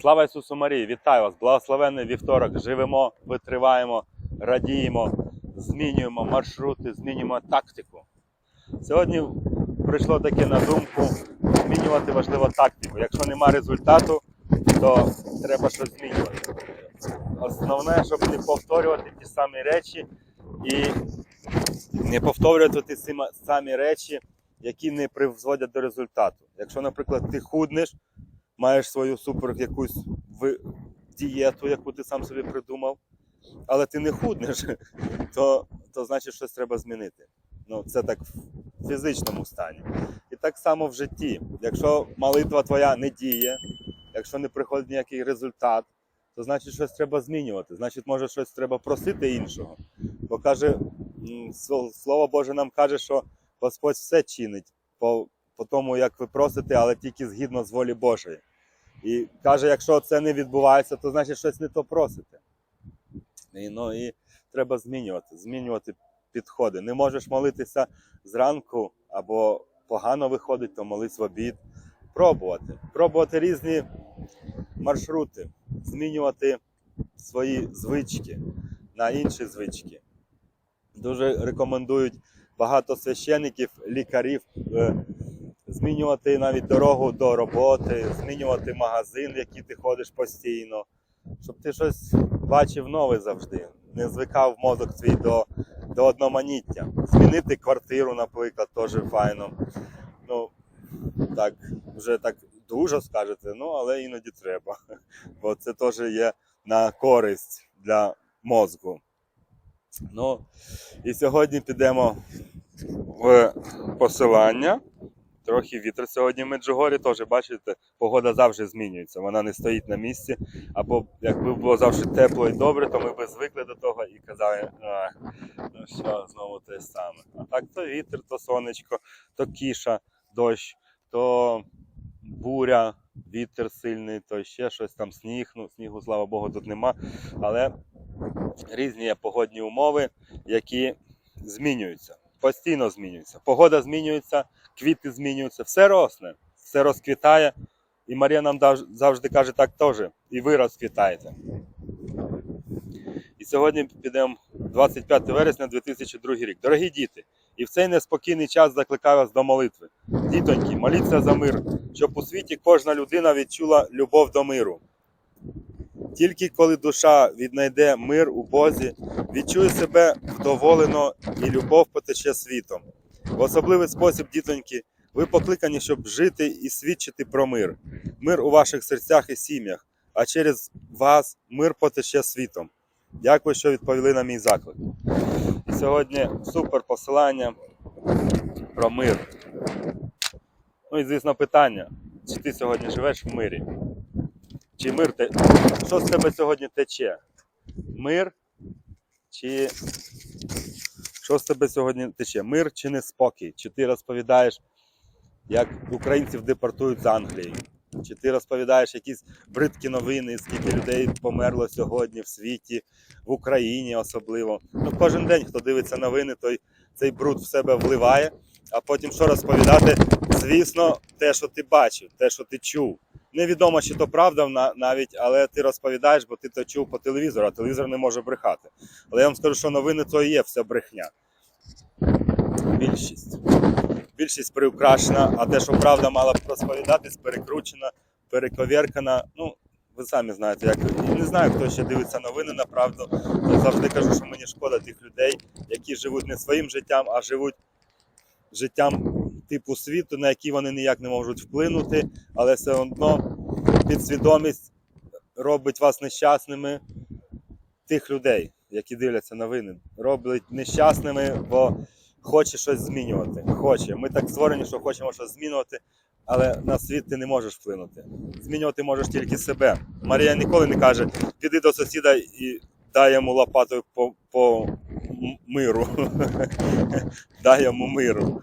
Слава Ісусу Марії! Вітаю вас! Благословенний вівторок! Живемо, витриваємо, радіємо, змінюємо маршрути, змінюємо тактику. Сьогодні прийшло таке на думку змінювати важливо тактику. Якщо нема результату, то треба щось змінювати. Основне, щоб не повторювати ті самі речі і не повторювати ті самі речі, які не призводять до результату. Якщо, наприклад, ти худнеш, маєш свою супер якусь ви- дієту, яку ти сам собі придумав, але ти не худнеш, то, то значить щось треба змінити. Ну, це так в фізичному стані. І так само в житті. Якщо молитва твоя не діє, якщо не приходить ніякий результат, то значить щось треба змінювати. Значить, може щось треба просити іншого. Бо каже, Слово Боже нам каже, що Господь все чинить по, по тому, як ви просите, але тільки згідно з волі Божої. І каже, якщо це не відбувається, то значить щось не то просите. І, ну, і треба змінювати, змінювати підходи. Не можеш молитися зранку або погано виходить, то молись в обід. Пробувати. Пробувати різні маршрути, змінювати свої звички на інші звички. Дуже рекомендують багато священиків, лікарів е, змінювати навіть дорогу до роботи, змінювати магазин, в який ти ходиш постійно, щоб ти щось бачив нове завжди, не звикав мозок твій до, до одноманіття. Змінити квартиру, наприклад, теж файно. Ну, так, вже так дуже скажете, ну але іноді треба. Бо це теж є на користь для мозку. Ну, і сьогодні підемо в посилання. Трохи вітер сьогодні в Меджугорі, теж бачите, погода завжди змінюється. Вона не стоїть на місці. Або якби було завжди тепло і добре, то ми б звикли до того і казали, а, ну що, знову те саме. А так то вітер, то сонечко, то кіша, дощ, то буря, вітер сильний, то ще щось там сніг. Ну, снігу, слава Богу, тут нема. Але різні є погодні умови, які змінюються. Постійно змінюються. Погода змінюється, квіти змінюються, все росне, все розквітає. І Марія нам завжди каже так теж. І ви розквітаєте. І сьогодні підемо 25 вересня 2002 рік. Дорогі діти, і в цей неспокійний час закликаю вас до молитви. Дітоньки, моліться за мир, щоб у світі кожна людина відчула любов до миру. Тільки коли душа віднайде мир у Бозі, відчує себе вдоволено і любов потече світом. В особливий спосіб, дітоньки, ви покликані, щоб жити і свідчити про мир. Мир у ваших серцях і сім'ях, а через вас мир потече світом. Дякую, що відповіли на мій заклик. Сьогодні супер посилання про мир. Ну і звісно, питання: чи ти сьогодні живеш в мирі? Чи мир те... Що з тебе сьогодні тече? Мир? Чи що з тебе сьогодні тече? Мир чи неспокій? Чи ти розповідаєш, як українців депортують з Англії? Чи ти розповідаєш якісь бридкі новини, скільки людей померло сьогодні в світі, в Україні особливо? Ну, кожен день, хто дивиться новини, той цей бруд в себе вливає, а потім що розповідати? Звісно, те, що ти бачив, те, що ти чув. Невідомо, чи то правда на- навіть, але ти розповідаєш, бо ти то чув по телевізору, а телевізор не може брехати. Але я вам скажу, що новини то і є вся брехня. Більшість. Більшість приукрашена, а те, що правда мала б розповідатись, перекручена, перековеркана. Ну, ви самі знаєте, як не знаю, хто ще дивиться новини на правду. Завжди кажу, що мені шкода тих людей, які живуть не своїм життям, а живуть життям типу світу, на який вони ніяк не можуть вплинути, але все одно підсвідомість робить вас нещасними тих людей, які дивляться новини. Робить нещасними, бо хоче щось змінювати. Хоче. Ми так створені, що хочемо щось змінювати, але на світ ти не можеш вплинути. Змінювати можеш тільки себе. Марія ніколи не каже: піди до сусіда і дай йому лопатою по, по миру. дай йому миру.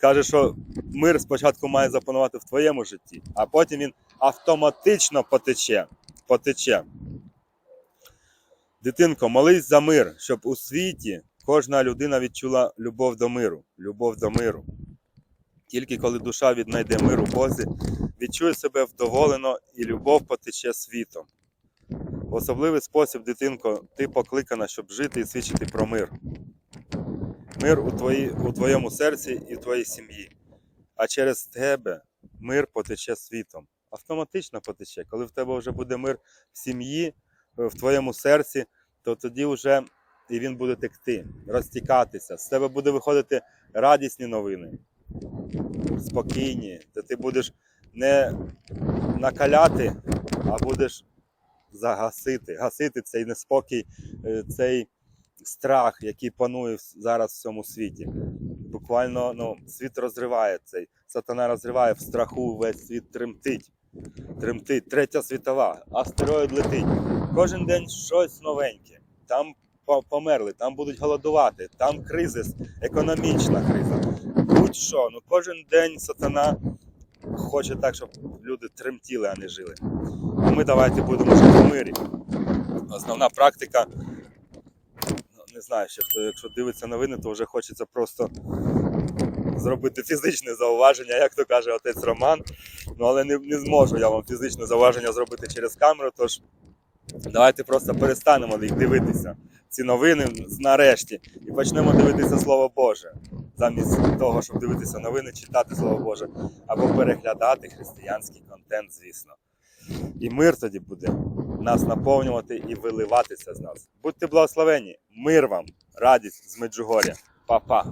Каже, що мир спочатку має запанувати в твоєму житті, а потім він автоматично потече. потече. Дитинко, молись за мир, щоб у світі кожна людина відчула любов до миру. Любов до миру. Тільки коли душа віднайде мир у Бозі, Відчуй себе вдоволено і любов потече світом. Особливий спосіб, дитинко, ти покликана, щоб жити і свідчити про мир. Мир у, твої, у твоєму серці і в твоїй сім'ї. А через тебе мир потече світом. Автоматично потече. Коли в тебе вже буде мир в сім'ї, в твоєму серці, то тоді вже і він буде текти, розтікатися. З тебе буде виходити радісні новини, спокійні, де ти будеш не накаляти, а будеш загасити, гасити цей неспокій, е, цей страх, який панує зараз в цьому світі. Буквально ну, світ розриває цей. Сатана розриває в страху, весь світ тремтить. Тремтить. Третя світова, астероїд летить. Кожен день щось новеньке. Там померли, там будуть голодувати, там кризис, економічна криза. Будь-що, ну кожен день сатана хоче так, щоб люди тремтіли, а не жили. Ми давайте будемо жити в мирі. Основна практика. Знаю, ще хто, якщо дивиться новини, то вже хочеться просто зробити фізичне зауваження, як то каже отець Роман. Ну але не, не зможу я вам фізичне зауваження зробити через камеру. Тож давайте просто перестанемо їх дивитися. Ці новини нарешті і почнемо дивитися Слово Боже. Замість того, щоб дивитися новини, читати Слово Боже або переглядати християнський контент, звісно. І мир тоді буде нас наповнювати і виливатися з нас. Будьте благословені, мир вам, радість з Меджугоря. Па-па.